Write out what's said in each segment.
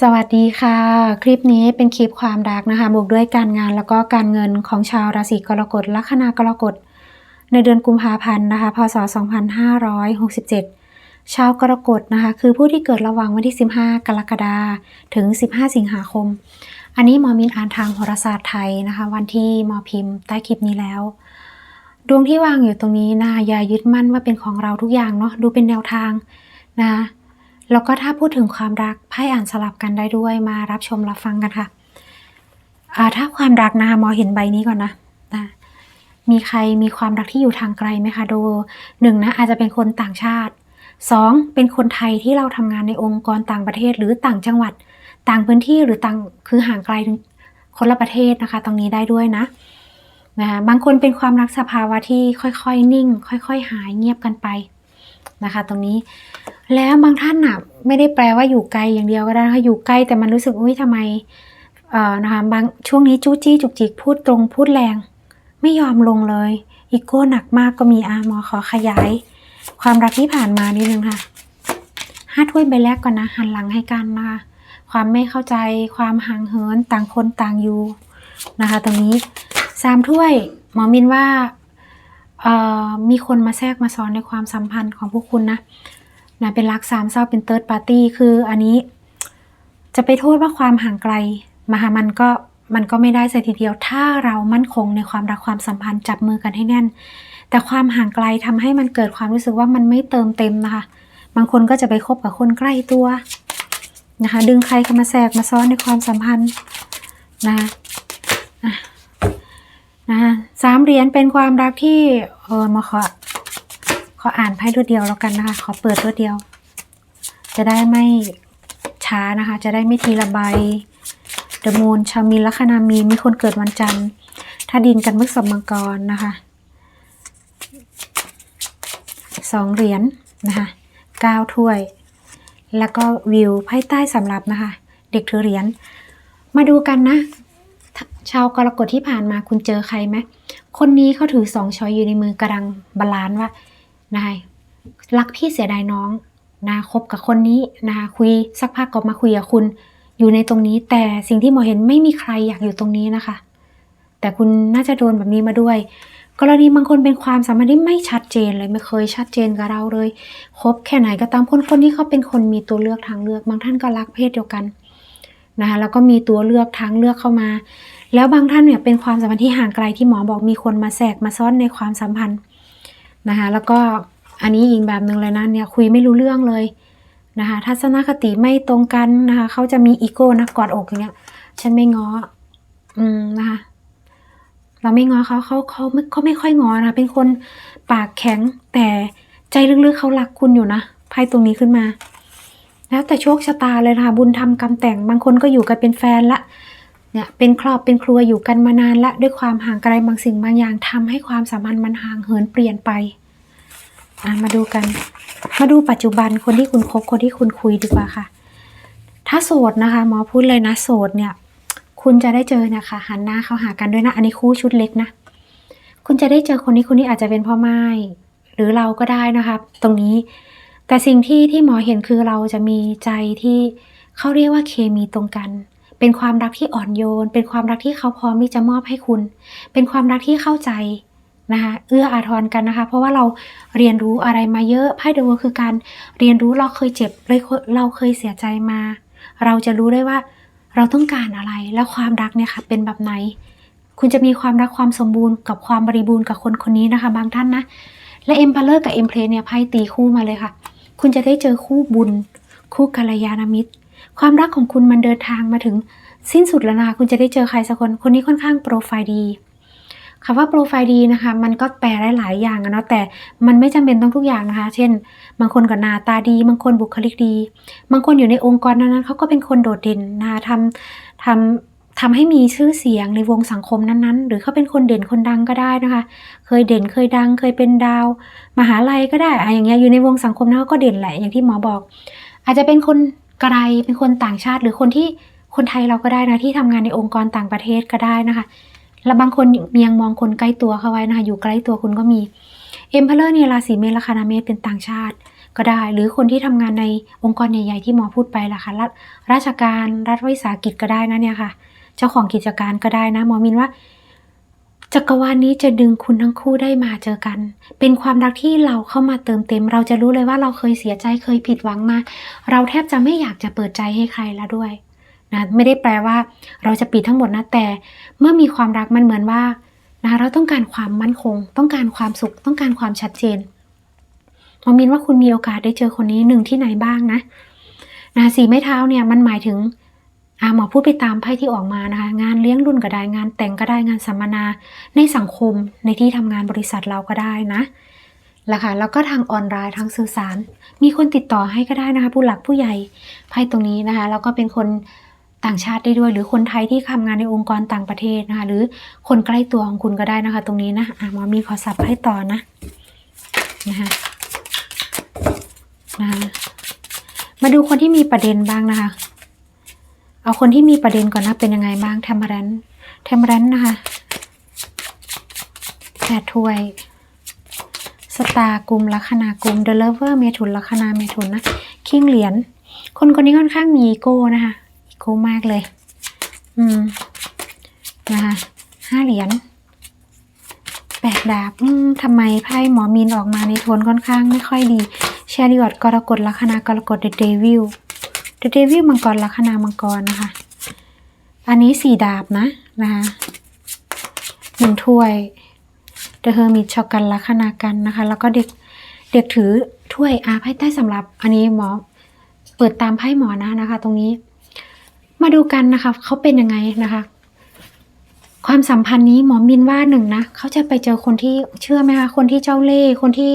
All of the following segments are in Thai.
สวัสดีค่ะ คลิปนี้เป็นคลิปความรักนะคะบวกด้วยการงานแล้วก็การเงินของชาวราศีกรกฎลัคนากรกฎในเดือนกุมภาพันธ์นะคะพศ 2567 ชาวกรกฎนะคะคือผู้ที่เกิดระหว่างวันที่ 15 กรกฎาคมถึง 15 สิงหาคม อันนี้หมอมินอ่านทางโหราศาสตร์ไทยนะคะวันที่หมอพิมพ์ใต้คลิปนี้แล้ว ดวงที่วางอยู่ตรงนี้นะคะอย่ายึดมั่นว่าเป็นของเราทุกอย่างเนาะดูเป็นแนวทางนะ แล้วก็ถ้าพูดถึงความรักไพ่อ่านสลับกันได้ด้วยมารับชมรับฟังกันค่ะถ้าความรักนะคะมอเห็นใบนี้ก่อนนะนะมีใครมีความรักที่อยู่ทางไกลไหมคะดูหนึ่งนะอาจจะเป็นคนต่างชาติสองเป็นคนไทยที่เราทำงานในองค์กรต่างประเทศหรือต่างจังหวัด ต่างพื้นที่หรือต่างคือห่างไกลถึงคนละประเทศนะคะ ตรงนี้ได้ด้วยนะนะคะบางคนเป็นความรักสภาวะที่ค่อยๆ นิ่ง ค่อย ๆ หายเงียบกันไป นะคะ ตรงนี้ แล้วบางท่านน่ะไม่ได้แปลว่าอยู่ไกลอย่างเดียวก็ได้นะคะอยู่ใกล้แต่มันรู้สึกอุ้ยทำไมเอ่อนะคะบางช่วงนี้จู้จี้จุกจิกพูดตรงพูดแรง ไม่ยอมลงเลยอีโก้หนักมากก็มีอาหมอขอขยาย ความรักที่ผ่านมานิดนึงค่ะห้าถ้วยใบแรกก่อนนะหันหลังให้กันนะคะความไม่เข้าใจความห่างเหินต่างคนต่างอยู่นะคะ ตรงนี้สามถ้วยหมอมินว่า มีคนมาแทรกมาซ้อนในความสัมพันธ์ของพวกคุณนะนะเป็นรักสามเศร้าเป็นเติร์ดปาร์ตี้คืออันนี้ จะไปโทษว่าความห่างไกลมหามันก็มันก็ไม่ได้สัทีเดียว ถ้าเรามั่นคงในความรักความสัมพันธ์จับมือกันให้แน่น แต่ความห่างไกลทำให้มันเกิดความรู้สึกว่ามันไม่เติมเต็มนะคะ บางคนก็จะไปคบกับคนใกล้ตัวนะคะ ดึงใครเข้ามาแทรกมาซ้อนในความสัมพันธ์นะะ นะคะสามเหรียญเป็นความรักที่เออมาขอขออ่านไพ่รวเดียวแล้วกันนะคะ ขอเปิดรวเดียว จะได้ไม่ช้านะคะ จะได้ไม่ทีละใบเดมูนชามิลัคนามีมีคนเกิดวันจันทร์ถ้าดินกันพฤกษบมังกรนะคะสองเหรียญนะคะเก้าถ้วย แล้วก็วิวไพ่ใต้สำรับนะคะ เด็กถือเหรียญมาดูกันนะ ชาวกรกฎที่ผ่านมาคุณเจอใครไหมคนนี้เขาถือสองช้อยอยู่ในมือกำลังบาลานซ์ว่านายรักพี่เสียดายน้องนะคบกับคนนี้นะคุยสักพักก็มาคุยกับคุณ อยู่ในตรงนี้ แต่สิ่งที่หมอเห็นไม่มีใครอยากอยู่ตรงนี้นะคะ แต่คุณน่าจะโดนแบบนี้มาด้วย กรณีบางคนเป็นความสัมพันธ์ที่ไม่ชัดเจนเลยไม่เคยชัดเจนกับเราเลยคบแค่ไหนก็ตามคนคนนี้เขาเป็นคนมีตัวเลือกทางเลือก บางท่านก็รักเพศเดียวกันนะคะแล้วก็มีตัวเลือกทางเลือกเข้ามา แล้วบางท่านเนี่ยเป็นความสัมพันธ์ที่ห่างไกลที่หมอบอกมีคนมาแทรกมาซ้อนในความสัมพันธ์นะคะแล้วก็อันนี้อีกแบบหนึ่งเลยนะเนี่ยคุยไม่รู้เรื่องเลยนะคะทัศนคติไม่ตรงกันนะคะเขาจะมีอีโก้นะกอดอกอย่างเงี้ยฉันไม่ง้ออืมนะคะเราไม่ง้อเขาเขาเขาไม่เขาไม่ค่อยง้อนะเป็นคนปากแข็งแต่ใจลึกๆเขารักคุณอยู่นะไพ่ตรงนี้ขึ้นมา แล้วแต่โชคชะตาเลยนะคะบุญทำกรรมแต่งบางคนก็อยู่กันเป็นแฟนละ เนี่ยเป็นครอบเป็นครัวอยู่กันมานานละด้วยความห่างไกลบางสิ่งบางอย่างทำให้ความสัมพันธ์มันห่างเหินเปลี่ยนไปมาดูกัน มาดูปัจจุบันคนที่คุณคบคนที่คุณคุยดีกว่าค่ะ ถ้าโสดนะคะหมอพูดเลยนะโสดเนี่ย คุณจะได้เจอนะคะ หันหน้าเข้าหากันด้วยนะ อันนี้คู่ชุดเล็กนะ คุณจะได้เจอคนนี้คนนี้อาจจะเป็นพ่อไม้หรือเราก็ได้นะคะตรงนี้แต่สิ่งที่ที่หมอเห็นคือเราจะมีใจที่เขาเรียกว่าเคมีตรงกัน เป็นความรักที่อ่อนโยน เป็นความรักที่เขาพร้อมที่จะมอบให้คุณ เป็นความรักที่เข้าใจนะคะเอื้ออาทรกันนะคะ เพราะว่าเราเรียนรู้อะไรมาเยอะไพ่เดอะคือการเรียนรู้เราเคยเจ็บเลยเราเคยเสียใจมา เราจะรู้ได้ว่าเราต้องการอะไรแล้วความรักเนี่ยค่ะเป็นแบบไหน คุณจะมีความรักความสมบูรณ์กับความบริบูรณ์กับคนคนนี้นะคะ บางท่านนะและเอ็มพาเลอร์กับเอ็มเพลเนี่ยไพ่ตีคู่มาเลยค่ะ คุณจะได้เจอคู่บุญ คู่กัลยาณมิตร ความรักของคุณมันเดินทางมาถึงสิ้นสุดแล้วนะคะคุณจะได้เจอใครสักคน คนนี้ค่อนข้างโปรไฟล์ดีคำว่าโปรไฟล์ดีนะคะ มันก็แปลได้หลายอย่างนะเนาะแต่มันไม่จำเป็นต้องทุกอย่างนะคะ เช่น บางคนก็หน้าตาดี บางคนบุคลิกดี บางคนอยู่ในองค์กรนั้นๆเขาก็เป็นคนโดดเด่นนะคะทำทำทำให้มีชื่อเสียงในวงสังคมนั้นๆ หรือเขาเป็นคนเด่นคนดังก็ได้นะคะ เคยเด่นเคยดัง เคยเป็นดาว มหาลัยก็ได้อะอย่างเงี้ยอยู่ในวงสังคมนั้นเขาก็เด่นแหละอย่างที่หมอบอก อาจจะเป็นคน ไกลเป็นคนต่างชาติ หรือคนที่คนไทยเราก็ได้นะที่ทำงานในองค์กรต่างประเทศก็ได้นะคะ แล้วบางคนยังมองคนใกล้ตัวเขาไว้นะคะอยู่ใกล้ตัวคุณก็มีเอ็มเพลเลอร์เนี่ยราศีเมษลัคนาเมษเป็นต่างชาติก็ได้ หรือคนที่ทำงานในองค์กรใหญ่ ๆ ที่หมอพูดไปล่ะค่ะรัฐราชการรัฐวิสาหกิจก็ได้นะเนี่ยค่ะ เจ้าของกิจการก็ได้นะหมอมินว่า จักรวาลนี้จะดึงคุณทั้งคู่ได้มาเจอกัน เป็นความรักที่เราเข้ามาเติมเต็ม เราจะรู้เลยว่าเราเคยเสียใจเคยผิดหวังมา เราแทบจะไม่อยากจะเปิดใจให้ใครแล้วด้วยนะไม่ได้แปลว่าเราจะปิดทั้งหมดนะแต่ เมื่อมีความรักมันเหมือนว่านะเราต้องการความมั่นคง ต้องการความสุข ต้องการความชัดเจนมอมินว่าคุณมีโอกาสได้เจอคนนี้หนึ่งที่ไหนบ้างนะนะสีไม้เท้าเนี่ยมันหมายถึง อาหมอพูดไปตามไพ่ที่ออกมานะคะ งานเลี้ยงรุ่นก็ได้งานแต่งก็ได้งานสัมมนา ในสังคมในที่ทำงานบริษัทเราก็ได้นะแล้วค่ะแล้วก็ทางออนไลน์ทางสื่อสาร มีคนติดต่อให้ก็ได้นะคะ ผู้หลักผู้ใหญ่ไพ่ตรงนี้นะคะแล้วก็เป็นคนต่างชาติได้ด้วย หรือคนไทยที่ทำงานในองค์กรต่างประเทศนะคะ หรือคนใกล้ตัวของคุณก็ได้นะคะ ตรงนี้นะอะหมอมีขอสับให้ต่อนะนะคะนะคะมาดูคนที่มีประเด็นบ้างนะคะ เอาคนที่มีประเด็นก่อนนะเป็นยังไงบ้างแทมเบรนแทมเบรนนะคะแปดถ้วยสตาร์กลุ่มลัคนา กลุ่มเดลเลเวอร์เมถุนลัคนาเมถุนนะคิงเหรียญคนคนนี้ค่อนข้างมีอีโก้นะคะอีโก้มากเลย อืมนะคะห้าเหรียญแปดดาบทำไมไพ่หมอมีนออกมาในโทนค่อนข้างไม่ค่อยดีแชริออตกรกฎลัคนา กรกฎเดวิล เดเดวิลมังกรลัคนามังกรนะคะ อันนี้สี่ดาบนะนะคะหนึ่งถ้วยเดอะเฮอร์มิตช็อกกันลัคนากันนะคะ แล้วก็เด็กเด็กถือถ้วยอาไพ่ใต้สำหรับอันนี้หมอเปิดตามไพ่หมอนะนะคะ ตรงนี้ มาดูกันนะคะเขาเป็นยังไงนะคะ ความสัมพันธ์นี้หมอมินว่าหนึ่งนะเขาจะไปเจอคนที่เชื่อไหมคะคนที่เจ้าเล่ห์คนที่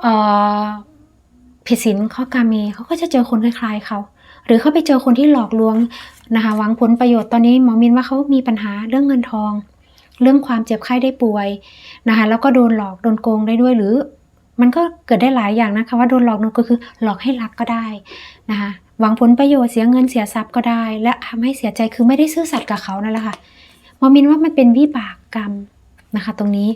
เอ่อผิดศีลข้อกาเมเขาก็จะเจอคนคล้ายๆเขา หรือเขาไปเจอคนที่หลอกลวงนะคะหวังผลประโยชน์ตอนนี้หมอมินว่าเขามีปัญหาเรื่องเงินทอง เรื่องความเจ็บไข้ได้ป่วยนะคะแล้วก็โดนหลอกโดนโกงได้ด้วยหรือ มันก็เกิดได้หลายอย่างนะคะว่าโดนหลอกนั่นก็คือหลอกให้รักก็ได้นะคะหวังผลประโยชน์เสียเงินเสียทรัพย์ก็ได้ และทำให้เสียใจคือไม่ได้ซื่อสัตย์กับเขานั่นแหละค่ะหมอมินว่ามันเป็นวิบากกรรมนะคะ ตรงนี้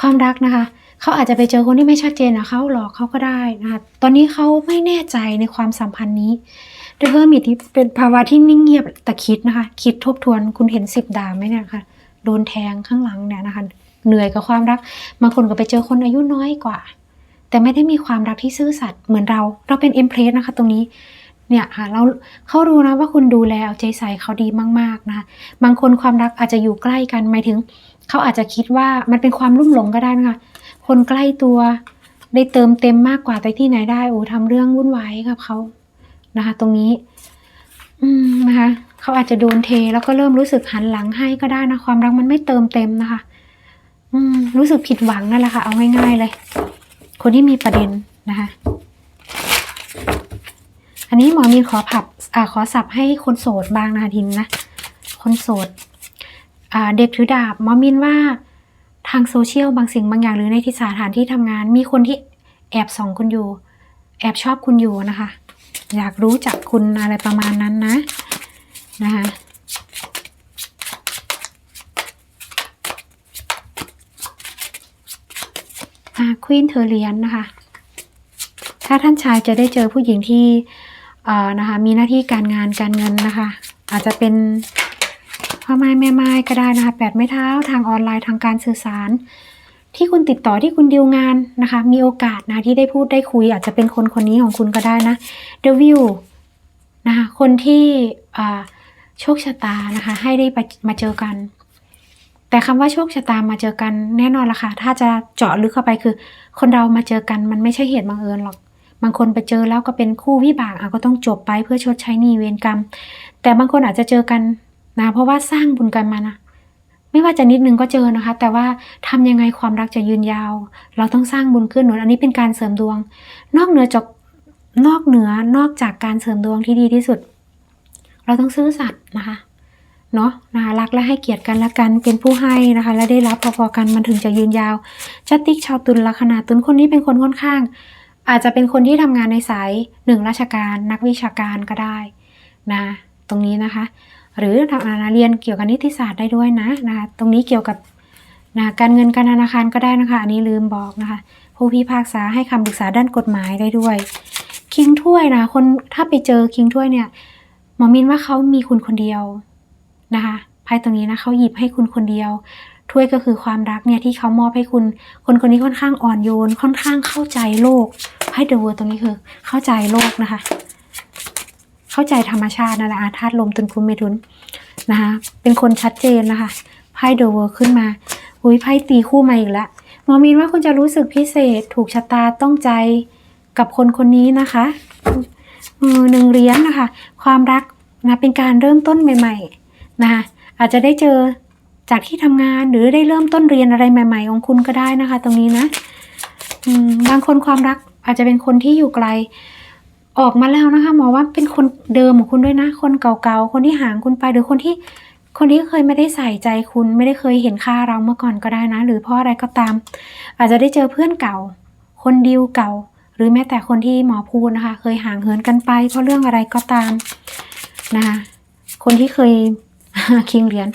ความรักนะคะเขาอาจจะไปเจอคนที่ไม่ชัดเจนนะเขาหลอกเขาก็ได้นะคะตอนนี้เขาไม่แน่ใจในความสัมพันธ์นี้ เดอะเฮอร์มิตที่เป็นภาวะที่นิ่งเงียบแต่คิดนะคะ คิดทบทวนคุณเห็นสิบดาไหมเนี่ยค่ะโดนแทงข้างหลังเนี่ยนะคะ เหนื่อยกับความรักบางคนก็ไปเจอคนอายุน้อยกว่า แต่ไม่ได้มีความรักที่ซื่อสัตย์เหมือนเรา เราเป็นเอ็มเพรสนะคะ ตรงนี้เนี่ยค่ะเราเขารู้นะว่าคุณดูแลเอาใจใส่เขาดีมากๆนะคะบางคนความรักอาจจะอยู่ใกล้กันหมายถึง เขาอาจจะคิดว่ามันเป็นความรุ่มหลงก็ได้นะคะคนใกล้ตัวได้เติมเต็มมากกว่าแต่ที่ไหนได้โอ้ทำเรื่องวุ่นวายกับเขา นะคะ ตรงนี้ อืมนะคะ เขาอาจจะโดนเทแล้วก็เริ่มรู้สึกหันหลังให้ก็ได้นะ ความรักมันไม่เติมเต็มนะคะ อืม รู้สึกผิดหวังนั่นแหละค่ะ เอาง่ายๆเลย คนที่มีประเด็นนะคะ อันนี้หมอมีนขอผับอ่าขอสับให้คนโสดบ้างนะคะทินนะ คนโสด อ่า เด็กถือดาบหมอมินว่าทางโซเชียลบางสิ่งบางอย่างหรือในที่สถานที่ทำงาน มีคนที่แอบส่องคุณอยู่ แอบชอบคุณอยู่นะคะ อยากรู้จักคุณอะไรประมาณนั้นนะนะคะอาควีนเทอเรียนนะคะ ถ้าท่านชายจะได้เจอผู้หญิงที่เอ่อนะคะมีหน้าที่การงานการเงินนะคะ อาจจะเป็นพ่อไม้แม่ไม้ก็ได้นะคะแปดไม้เท้าทางออนไลน์ทางการสื่อสาร ที่คุณติดต่อที่คุณดีลงานนะคะ มีโอกาสนะที่ได้พูดได้คุย อาจจะเป็นคนคนนี้ของคุณก็ได้นะเดวิลนะคะคนที่โชคชะตานะคะ ให้ได้มาเจอกัน แต่คำว่าโชคชะตามาเจอกันแน่นอนละค่ะ ถ้าจะเจาะลึกเข้าไปคือ คนเรามาเจอกันมันไม่ใช่เหตุบังเอิญหรอกบางคนไปเจอแล้วก็เป็นคู่วิบากอะก็ต้องจบไปเพื่อชดใช้หนี้เวรกรรม แต่บางคนอาจจะเจอกันนะเพราะว่าสร้างบุญกันมานะ ไม่ว่าจะนิดนึงก็เจอนะคะ แต่ว่าทำยังไงความรักจะยืนยาว เราต้องสร้างบุญขึ้นหนุนอันนี้เป็นการเสริมดวง นอกเหนือจากนอกเหนือนอกจากการเสริมดวงที่ดีที่สุด เราต้องซื่อสัตย์นะคะเนาะนะคะรักและให้เกียรติกันและกันเป็นผู้ให้นะคะ และได้รับพอๆกันมันถึงจะยืนยาวจัตติกชาวตุลลัคนาตุลคนนี้เป็นคนค่อนข้าง อาจจะเป็นคนที่ทำงานในสายหนึ่งราชการ นักวิชาการก็ได้นะตรงนี้นะคะ หรือเรียนเกี่ยวกับนิติศาสตร์ได้ด้วยนะนะคะตรงนี้เกี่ยวกับนะการเงินการธนาคารก็ได้นะคะ อันนี้ลืมบอกนะคะผผู้พิพากษาให้คำปรึกษาด้านกฎหมายได้ด้วย คิงถ้วยนะคนถ้าไปเจอคิงถ้วยเนี่ยหมอมินว่าเขามีคุณคนเดียวนะคะไพ่ตรงนี้นะเขาหยิบให้คุณคนเดียวถ้วยก็คือความรักเนี่ยที่เขามอบให้คุณ คนคนนี้ค่อนข้างอ่อนโยน ค่อนข้างเข้าใจโลกไพ่เดอะเวิร์ตรงนี้คือเข้าใจโลกนะคะ เข้าใจธรรมชาตินั่นแหละอาธาตุลมตุนคุมเมถุนนะคะเป็นคนชัดเจนนะคะไพ่เดอะเวิร์ขึ้นมาอุ้ยไพ่ตีคู่มาอีกแล้วหมอมีนว่าคุณจะรู้สึกพิเศษ ถูกชะตาต้องใจกับคนคนนี้นะคะมือหนึ่งเหรียญนะคะ ความรักนะเป็นการเริ่มต้นใหม่ๆนะคะอาจจะได้เจอจากที่ทำงานหรือได้เริ่มต้นเรียนอะไรใหม่ ๆ ของคุณก็ได้นะคะ ตรงนี้นะบางคนความรักอาจจะเป็นคนที่อยู่ไกล ออกมาแล้วนะคะหมอว่าเป็นคนเดิมของคุณด้วยนะ คนเก่าๆ คนที่ห่างคุณไปหรือคนที่คนที่เคยไม่ได้ใส่ใจคุณไม่ได้เคยเห็นค่าเราเมื่อก่อนก็ได้นะ หรือเพราะอะไรก็ตาม อาจจะได้เจอเพื่อนเก่า คนดิวเก่า หรือแม้แต่คนที่หมอพูดนะคะ เคยห่างเหินกันไปเพราะเรื่องอะไรก็ตามนะคะคนที่เคยคิงเหรียญ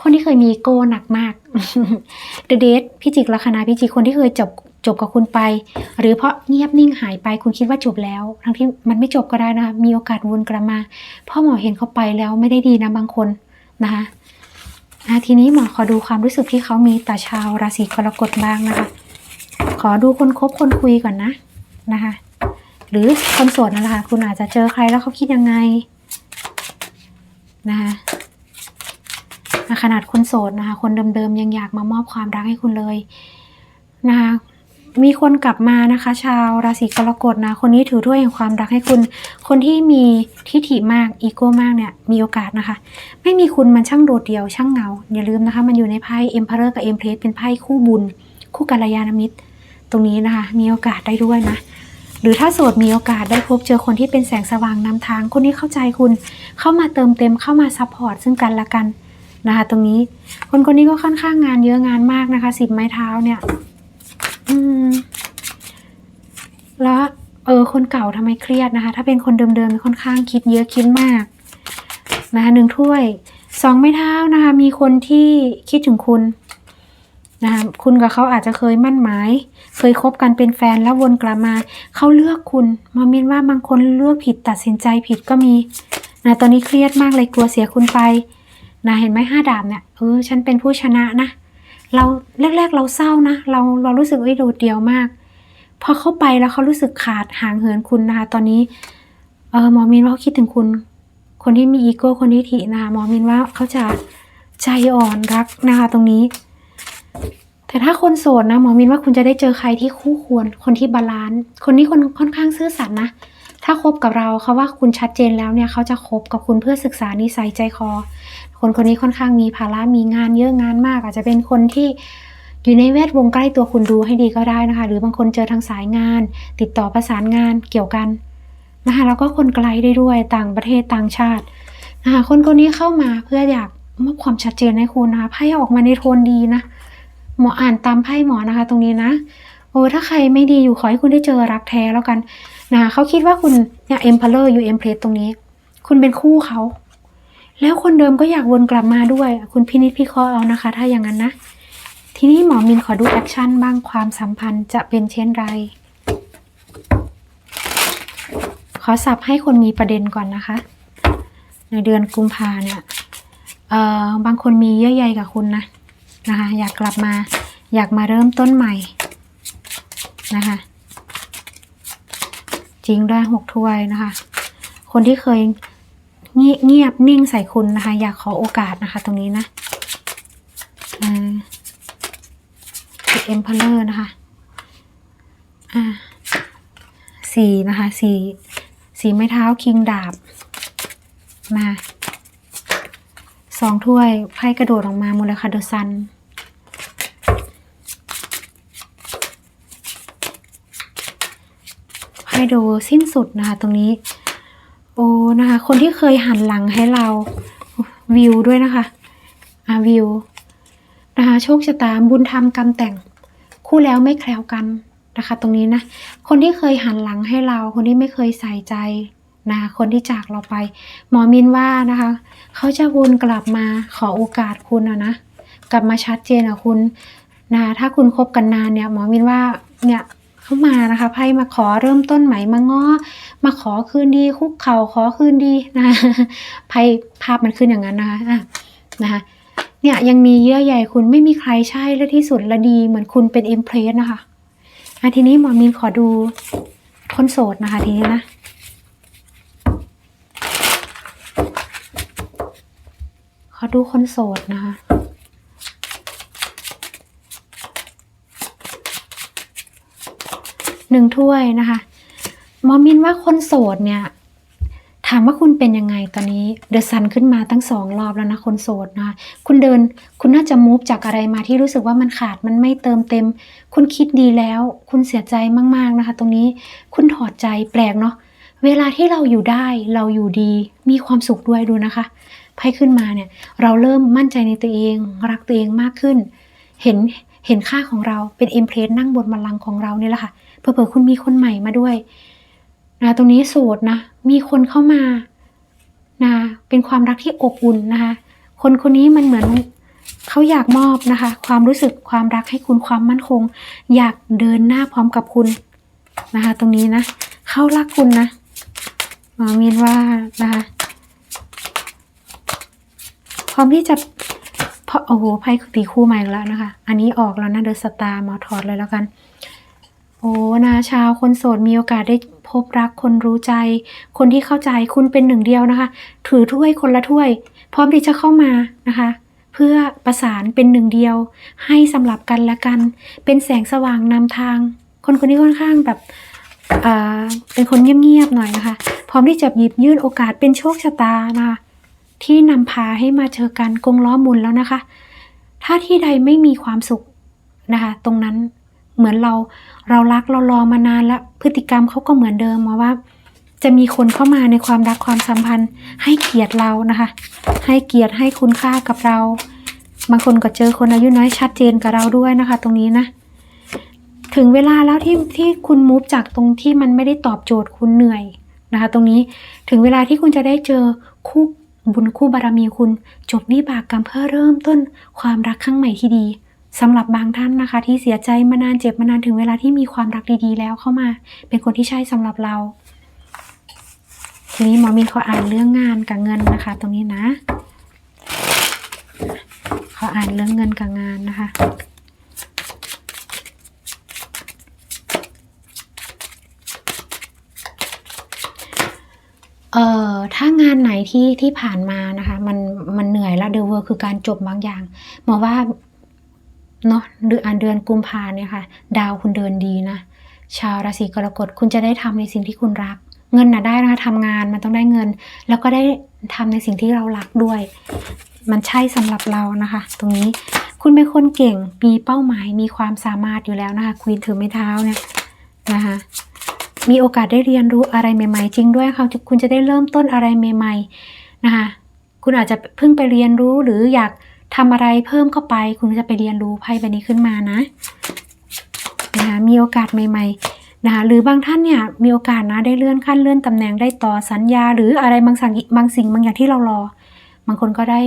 คนที่เคยมีโก้หนักมากเดเดทพี่จิกลัคนาพี่จิกคนที่เคยจบ จบกับคุณไป หรือเพราะเงียบนิ่งหายไปคุณคิดว่าจบแล้ว ทั้งที่มันไม่จบก็ได้นะคะมีโอกาสวนกลับมาพ่อหมอเห็นเขาไปแล้วไม่ได้ดีนะบางคนนะคะะทีนี้หมอขอดูความรู้สึกที่เขามีต่อชาวราศีกรกฎบ้างนะคะ ขอดูคนคบคนคุยก่อนนะนะคะ หรือคนโสดนั่นแหละค่ะคุณอาจจะเจอใครแล้วเขาคิดยังไงนะคะอะขนาดคนโสดนะคะ คนเดิมๆยังอยากมามอบความรักให้คุณเลยนะคะ มีคนกลับมานะคะ ชาวราศีกรกฎนะ คนนี้ถือถ้วยแห่งความรักให้คุณ คนที่มีทิฐิมากอีโก้มากเนี่ยมีโอกาสนะคะ ไม่มีคุณมันช่างโดดเดี่ยวช่างเหงา อย่าลืมนะคะ มันอยู่ในไพ่เอ็มพ r เ r กับเอ็มเพ e เป็นไพ่คู่บุญ คู่กัลยาณมิตร ตรงนี้นะคะ มีโอกาสได้ด้วยนะ หรือถ้าโสดมีโอกาสได้พบเจอคนที่เป็นแสงสว่างนำทาง คนนี้เข้าใจคุณ เข้ามาเติมเต็มเข้ามาซัพพอร์ตซึ่งกันและกันนะคะ ตรงนี้ คนคนนี้ก็ค่อนข้างงานเยอะงานมากนะคะสิบไม้เท้าเนี่ย อืม แล้วเออ คนเก่าทำไมเครียดนะคะ ถ้าเป็นคนเดิมๆค่อนข้างคิดเยอะคิดมากนะคะหนึ่งถ้วยสองไม้เท้านะคะ มีคนที่คิดถึงคุณนะคะคุณกับเขาอาจจะเคยมั่นหมาย เคยคบกันเป็นแฟนแล้ววนกลับมาเขาเลือกคุณมามินว่าบางคนเลือกผิดตัดสินใจผิดก็มีนะตอนนี้เครียดมากเลยกลัวเสียคุณไปนะเห็นไหมห้าดาบเนี่ยเออฉันเป็นผู้ชนะนะ เราแรก ๆ เราเศร้านะ เราเรารู้สึกว่าโดดเดี่ยวมาก พอเข้าไปแล้วเขารู้สึกขาดห่างเหินคุณนะคะตอนนี้เออหมอมินว่าเขาคิดถึงคุณ คนที่มีอีโก้คนที่ถินะคะหมอมินว่าเขาจะใจอ่อนรักนะคะตรงนี้ แต่ถ้าคนโสดนะหมอมินว่าคุณจะได้เจอใครที่คู่ควร คนที่บาลานซ์คนนี้คนค่อนข้างซื่อสัตย์นะ ถ้าคบกับเราเขาว่าคุณชัดเจนแล้วเนี่ยเขาจะคบกับคุณเพื่อศึกษานิสัยใจคอ คนคนนี้ค่อนข้างมีภาระมีงานเยอะงานมาก อาจจะเป็นคนที่อยู่ในแวดวงใกล้ตัวคุณดูให้ดีก็ได้นะคะ หรือบางคนเจอทางสายงาน ติดต่อประสานงานเกี่ยวกันนะคะแล้วก็คนไกลได้ด้วยต่างประเทศต่างชาตินะคะคนคนนี้เข้ามาเพื่ออยากมอบความชัดเจนให้คุณนะคะไพ่ออกมาในโทนดีนะหมออ่านตามไพ่หมอนะคะ ตรงนี้นะโอ้ถ้าใครไม่ดีอยู่ขอให้คุณได้เจอรักแท้แล้วกัน นะคะเขาคิดว่าคุณเนี่ยเอ็มพ r เลอร์อยู่เอ็มเพลตรงนี้ คุณเป็นคู่เขา แล้วคนเดิมก็อยากวนกลับมาด้วย คุณพินิจพิเคราะห์เอานะคะ ถ้าอย่างนั้นนะ ทีนี้หมอมินขอดูแอคชั่นบ้างความสัมพันธ์จะเป็นเช่นไร ขอสับให้คนมีประเด็นก่อนนะคะ ในเดือนกุมภาเนี่ยเอ่อบางคนมีเยื่อใยกับคุณนะนะคะ อยากกลับมา อยากมาเริ่มต้นใหม่นะคะ จริงด้วยหกถ้วยนะคะ คนที่เคยเงียบเงียบนิ่งใส่คุณนะคะ อยากขอโอกาสนะคะ ตรงนี้นะอ่าเอ็มพ r เลอร์นะคะอ่าสีนะคะสีสีไม้เท้าคิงดาบ มาสองถ้วยไพ่กระโดดออกมามูลค่าเดอะซัน ไพ่ดูสิ้นสุดนะคะ ตรงนี้ โอ้นะคะ คนที่เคยหันหลังให้เราวิวด้วยนะคะอ่าวิวนะคะโชคชะตาบุญธรรมกรรมแต่ง คู่แล้วไม่แคล้วกันนะคะ ตรงนี้นะ คนที่เคยหันหลังให้เรา คนที่ไม่เคยใส่ใจนะคะคนที่จากเราไป หมอมินว่านะคะ เขาจะวนกลับมาขอโอกาสคุณอะนะกลับมาชัดเจนอะคุณนะคะถ้าคุณคบกันนานเนี่ย หมอมินว่าเนี่ย เข้ามานะคะไพ่มาขอเริ่มต้นใหม่มาง้อมาขอคืนดี คุกเข่าขอคืนดีนะไพ่ภาพมันขึ้นอย่างนั้นนะคะนะคะเนี่ยยังมีเยื่อใยคุณไม่มีใครใช่และที่สุดและดี เหมือนคุณเป็นเอ็มเพรสนะคะอะทีนี้หมอมินขอดูคนโสดนะคะทีนี้นะขอดูคนโสดนะคะ หนึ่งถ้วยนะคะมอมินว่าคนโสดเนี่ย ถามว่าคุณเป็นยังไงตอนนี้เดอะซันขึ้นมาตั้งสองรอบแล้วนะคนโสดนะคุณเดินคุณน่าจะมูฟจากอะไรมาที่รู้สึกว่ามันขาดมันไม่เติมเต็ม คุณคิดดีแล้ว คุณเสียใจมากๆนะคะ ตรงนี้คุณถอดใจแปลกเนาะเวลาที่เราอยู่ได้เราอยู่ดีมีความสุขด้วยดูนะคะไพ่ขึ้นมาเนี่ย เราเริ่มมั่นใจในตัวเอง รักตัวเองมากขึ้น เห็น เห็นค่าของเราเป็นเอ็มเพรสนั่งบนบัลลังก์ของเราเนี่ยแหละค่ะเผื่อคุณมีคนใหม่มาด้วยนะตรงนี้โสดนะ มีคนเข้ามานะเป็นความรักที่อบอุ่นนะคะ คนคนนี้มันเหมือนเขาอยากมอบนะคะ ความรู้สึกความรักให้คุณความมั่นคง อยากเดินหน้าพร้อมกับคุณนะคะ ตรงนี้นะเขารักคุณนะมอมีนว่านะคะพร้อมที่จะ เพราะโอ้โหไพ่ตีคู่ใหม่แล้วนะคะ อันนี้ออกแล้วนะเดอะสตาร์มาถอดเลยแล้วกัน โอ้นาชาวคนโสดมีโอกาสได้พบรักคนรู้ใจ คนที่เข้าใจคุณเป็นหนึ่งเดียวนะคะ ถือถ้วยคนละถ้วย พร้อมที่จะเข้ามานะคะ เพื่อประสานเป็นหนึ่งเดียว ให้สำหรับกันและกัน เป็นแสงสว่างนำทาง คนคนนี้ค่อนข้างแบบอ่าเป็นคนเงียบๆหน่อยนะคะ พร้อมที่จะหยิบยื่นโอกาสเป็นโชคชะตานะคะ ที่นำพาให้มาเจอกันกงล้อมุนแล้วนะคะ ถ้าที่ใดไม่มีความสุขนะคะ ตรงนั้นเหมือนเราเรารักเรารอมานานแล้วพฤติกรรมเขาก็เหมือนเดิมมาว่า จะมีคนเข้ามาในความรักความสัมพันธ์ ให้เกียรติเรานะคะ ให้เกียรติให้คุณค่ากับเรา บางคนก็เจอคนอายุน้อยชัดเจนกับเราด้วยนะคะ ตรงนี้นะถึงเวลาแล้วที่ที่คุณมูฟจากตรงที่มันไม่ได้ตอบโจทย์คุณเหนื่อยนะคะ ตรงนี้ถึงเวลาที่คุณจะได้เจอคู่ บุญคู่บารมีคุณ จบวิบากกรรมเพื่อเริ่มต้นความรักครั้งใหม่ที่ดีสำหรับบางท่านนะคะ ที่เสียใจมานานเจ็บมานานถึงเวลาที่มีความรักดีๆ แล้วเข้ามา เป็นคนที่ใช่สำหรับเรา ทีนี้หมอมินขออ่านเรื่องงานกับเงินนะคะ ตรงนี้นะขออ่านเรื่องเงินกับงานนะคะ เอ่อถ้างานไหนที่ที่ผ่านมานะคะมันมันเหนื่อยแล้วเดอเวิร์คือการจบบางอย่างหมอว่าเนาะเดือนเดือนกุมภาเนี่ยค่ะดาวคุณเดินดีนะ ชาวราศีกรกฎคุณจะได้ทำในสิ่งที่คุณรัก เงินน่ะได้นะคะทำงานมันต้องได้เงิน แล้วก็ได้ทำในสิ่งที่เรารักด้วย มันใช่สำหรับเรานะคะ ตรงนี้คุณเป็นคนเก่งมีเป้าหมายมีความสามารถอยู่แล้วนะคะควีนถือไม้เท้าเนี่ยนะคะ มีโอกาสได้เรียนรู้อะไรใหม่ๆ จริงด้วยค่ะคุณจะได้เริ่มต้นอะไรใหม่ ๆนะคะคุณอาจจะเพิ่งไปเรียนรู้หรืออยากทำอะไรเพิ่มเข้าไป คุณจะไปเรียนรู้ไพ่ใบนี้ขึ้นมานะนะคะมีโอกาสใหม่ ๆนะคะหรือบางท่านเนี่ยมีโอกาสนะได้เลื่อนขั้นเลื่อนตำแหน่งได้ต่อสัญญา หรืออะไรบางสิ่งบางสิ่งบางอย่างที่เรารอ บางคนก็ได้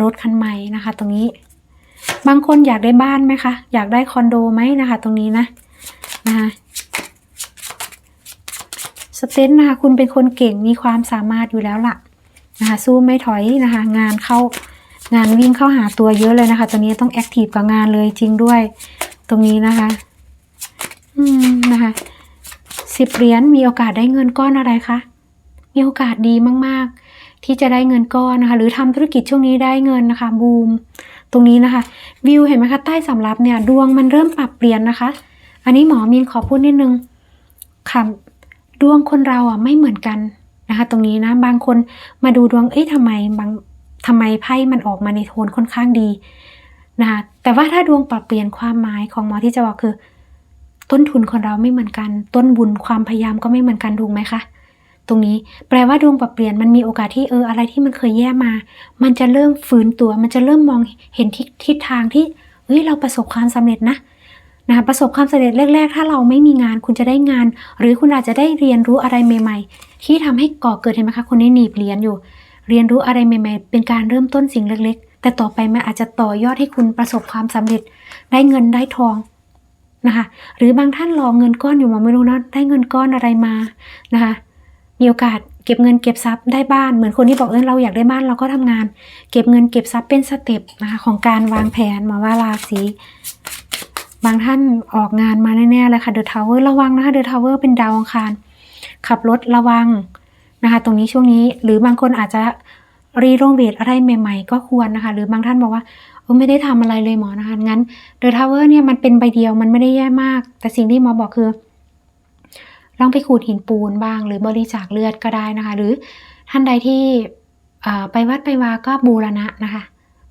รถคันใหม่นะคะ ตรงนี้ บางคนอยากได้บ้านไหมคะ อยากได้คอนโดไหมนะคะ ตรงนี้นะนะคะ สเตนนะคะคุณเป็นคนเก่งมีความสามารถอยู่แล้วล่ะนะคะสู้ไม่ถอยนะคะ งานเข้างานวิ่งเข้าหาตัวเยอะเลยนะคะ ตอนนี้ต้องแอคทีฟกับงานเลยจริงด้วย ตรงนี้นะคะ อืมนะคะสิบเหรียญมีโอกาสได้เงินก้อนอะไรคะมีโอกาสดีมากๆ ที่จะได้เงินก้อนนะคะ หรือทำธุรกิจช่วงนี้ได้เงินนะคะบูมตรงนี้นะคะ วิวเห็นไหมคะใต้สำรับเนี่ย ดวงมันเริ่มปรับเปลี่ยนนะคะ อันนี้หมอมีนขอพูดนิดนึงค่ะ ดวงคนเราอะไม่เหมือนกันนะคะ ตรงนี้นะบางคนมาดูดวงเอ๊ะทำไมบางทำไมไพ่มันออกมาในโทนค่อนข้างดีนะคะแต่ว่าถ้าดวงปรับเปลี่ยนความหมายของหมอที่จะบอกคือ ต้นทุนของเราไม่เหมือนกัน ต้นบุญความพยายามก็ไม่เหมือนกันถูกไหมคะตรงนี้แปลว่าดวงปรับเปลี่ยนมันมีโอกาสที่เอออะไรที่มันเคยแย่มา มันจะเริ่มฟื้นตัว มันจะเริ่มมองเห็นทิศทิศทางที่เฮ้ยเราประสบความสำเร็จนะ นะคะประสบความสำเร็จแรก ๆ ถ้าเราไม่มีงานคุณจะได้งาน หรือคุณอาจจะได้เรียนรู้อะไรใหม่ ๆ ที่ทำให้ก่อเกิดเห็นไหมคะคนนี้หนีบเรียนอยู่ เรียนรู้อะไรใหม่ ๆ เป็นการเริ่มต้นสิ่งเล็ก ๆ แต่ต่อไปมันอาจจะต่อยอดให้คุณประสบความสำเร็จ ได้เงินได้ทองนะคะ หรือบางท่านรอเงินก้อนอยู่มอไม่รู้นะได้เงินก้อนอะไรมานะคะมีโอกาสเก็บเงินเก็บทรัพย์ได้บ้านเหมือนคนที่บอกเออเราอยากได้บ้านเราก็ทำงาน เก็บเงินเก็บทรัพย์เป็นสเต็ปนะคะของการวางแผนมาว่าราศี บางท่านออกงานมาแน่ๆเลยค่ะเดอะทาวเวอร์ระวังนะคะเดอะทาวเวอร์เป็นดาวอังคาร ขับรถระวังนะคะ ตรงนี้ช่วงนี้หรือบางคนอาจจะรีโนเวทอะไรใหม่ ๆ ก็ควรนะคะ หรือบางท่านบอกว่าเออไม่ได้ทำอะไรเลยหมอนะคะงั้นเดอะทาวเวอร์เนี่ยมันเป็นใบเดียวมันไม่ได้แย่มาก แต่สิ่งที่หมอบอกคือลองไปขูดหินปูนบ้าง หรือบริจาคเลือดก็ได้นะคะ หรือท่านใดที่ไปวัดไปวาก็บูรณะนะคะ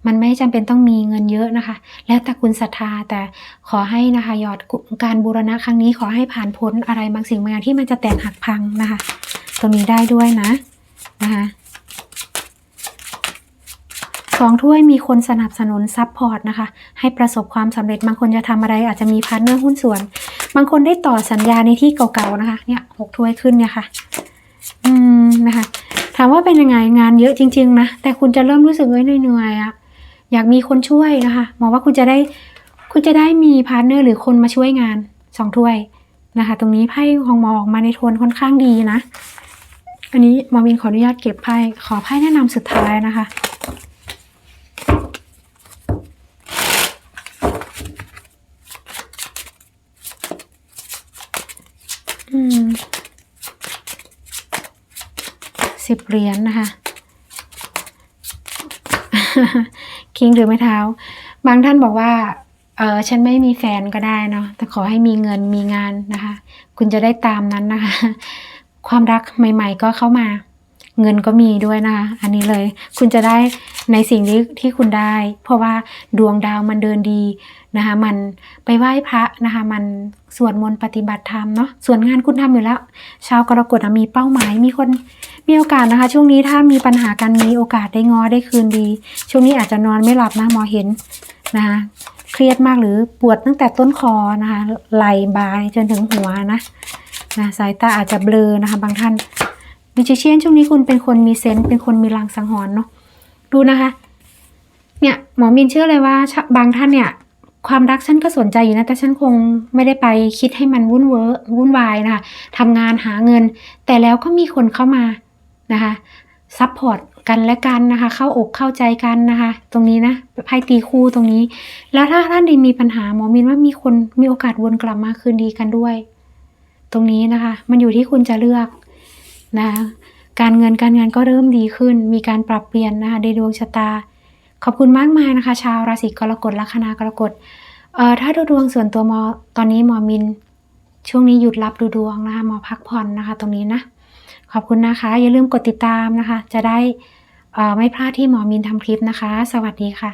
มันไม่จำเป็นต้องมีเงินเยอะนะคะ แล้วแต่คุณศรัทธาแต่ขอให้นะคะยอดการบูรณะครั้งนี้ขอให้ผ่านพ้นอะไรบางสิ่งบางอย่างที่มันจะแตกหักพังนะคะ ตรงนี้ได้ด้วยนะนะคะสองถ้วยมีคนสนับสนุนซัพพอร์ตนะคะ ให้ประสบความสำเร็จบางคนจะทำอะไรอาจจะมีพาร์ทเนอร์หุ้นส่วน บางคนได้ต่อสัญญาในที่เก่าๆนะคะ เนี่ยหกถ้วยขึ้นเนี่ยค่ะ อืมนะคะ ถามว่าเป็นยังไงงานเยอะจริง ๆ นะ แต่คุณจะเริ่มรู้สึกเหนื่อยๆอะ อยากมีคนช่วยนะคะหมอว่าคุณจะได้คุณจะได้มีพาร์ทเนอร์หรือคนมาช่วยงานสองถ้วยนะคะ ตรงนี้ไพ่ของหมอออกมาในโทนค่อนข้างดีนะ อันนี้หมอวินขออนุญาตเก็บไพ่ขอไพ่แนะนำสุดท้ายนะคะอืมสิบเหรียญนะคะ คิงถือไม้เท้า บางท่านบอกว่า เออฉันไม่มีแฟนก็ได้เนาะ แต่ขอให้มีเงินมีงานนะคะ คุณจะได้ตามนั้นนะคะ ความรักใหม่ ๆ ก็เข้ามา เงินก็มีด้วยนะคะอันนี้เลย คุณจะได้ในสิ่งที่ที่คุณได้ เพราะว่าดวงดาวมันเดินดีนะคะมันไปไหว้พระนะคะมันสวดมนต์ปฏิบัติธรรมเนาะส่วนงานคุณทำอยู่แล้ว ชาวกรกฎมีเป้าหมายมีคนมีโอกาสนะคะ ช่วงนี้ถ้ามีปัญหากันมีโอกาสได้งอได้คืนดี ช่วงนี้อาจจะนอนไม่หลับนะหมอเห็นนะคะเครียดมากหรือปวดตั้งแต่ต้นคอนะคะไหล่บ่าจนถึงหัวนะนะสายตาอาจจะเบลอนะคะ บางท่าน ดิจิเชียนช่วงนี้คุณเป็นคนมีเซนส์เป็นคนมีลางสังหรณ์เนาะดูนะคะ เนี่ยหมอมินเชื่อเลยว่า บางท่านเนี่ย ความรักฉันก็สนใจอยู่นะแต่ฉันคงไม่ได้ไปคิดให้มันวุ่นเวอร์วุ่นวายนะคะทำงานหาเงิน แต่แล้วก็มีคนเข้ามานะคะซัพพอร์ตกันและกันนะคะ เข้าอกเข้าใจกันนะคะ ตรงนี้นะไพ่ตีคู่ตรงนี้ แล้วถ้าท่านใดมีปัญหาหมอมินว่ามีคนมีโอกาสวนกลับมาคืนดีกันด้วย ตรงนี้นะคะ มันอยู่ที่คุณจะเลือก นะการเงินการงานก็เริ่มดีขึ้น มีการปรับเปลี่ยนนะคะในดวงชะตา ขอบคุณมากมายนะคะ ชาวราศีกรกฎลัคนากรกฎเอ่อถ้าดูดวงส่วนตัวมอตอนนี้หมอมิน ช่วงนี้หยุดรับดูดวงนะคะหมอพักผ่อนนะคะ ตรงนี้นะขอบคุณนะคะ อย่าลืมกดติดตามนะคะ จะได้เอ่อไม่พลาดที่หมอมินทำคลิปนะคะ สวัสดีค่ะ